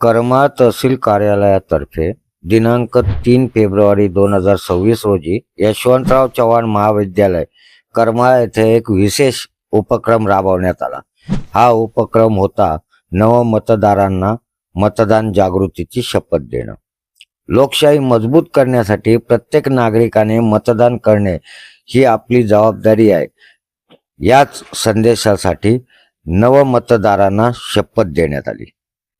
कर्मा तहसील कार्यालयातर्फे दिनांक तीन फेब्रुवारी दोन हजार सव्वीस रोजी यशवंतराव चव्हाण महाविद्यालय कर्मा येथे एक विशेष उपक्रम राबवण्यात आला. हा उपक्रम होता नव मतदारांना मतदान जागृतीची शपथ देणं. लोकशाही मजबूत करण्यासाठी प्रत्येक नागरिकाने मतदान करणे ही आपली जबाबदारी आहे. याच संदेशासाठी नवमतदारांना शपथ देण्यात आली.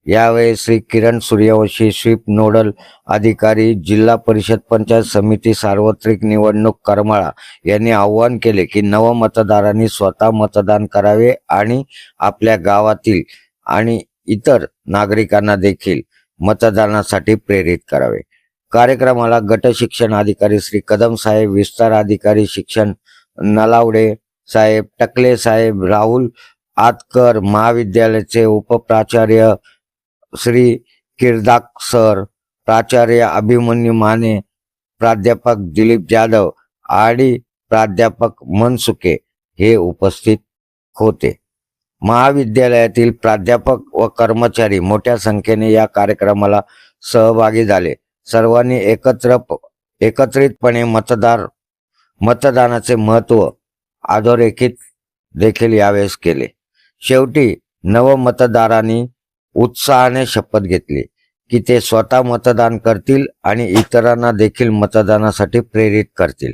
यावेळी श्री किरण सूर्यवंशी स्वीप नोडल अधिकारी जिल्हा परिषद पंचायत समिती सार्वत्रिक निवडणूक करमाळा यांनी आवाहन केले की नव मतदारांनी स्वतः मतदान करावे आणि आपल्या गावातील आणि इतर नागरिकांना देखील मतदानासाठी प्रेरित करावे. कार्यक्रमाला गट शिक्षण अधिकारी श्री कदम साहेब विस्तार अधिकारी शिक्षण नलावडे साहेब टकले साहेब राहुल आतकर महाविद्यालयाचे उपप्राचार्य श्री किरदाक सर प्राचार्य अभिमन्यू माने प्राध्यापक दिलीप जाधव आणि प्राध्यापक मनसुके हे उपस्थित होते. महाविद्यालयातील प्राध्यापक व कर्मचारी मोठ्या संख्येने या कार्यक्रमाला सहभागी झाले. सर्वांनी एकत्र एकत्रितपणे मतदार मतदानाचे महत्त्व अधोरेखित देखील यावेळेस केले. शेवटी नवमतदारांनी उत्साहाने शपथ घेतली की ते स्वतः मतदान करतील आणि इतरांना देखील मतदानासाठी प्रेरित करतील.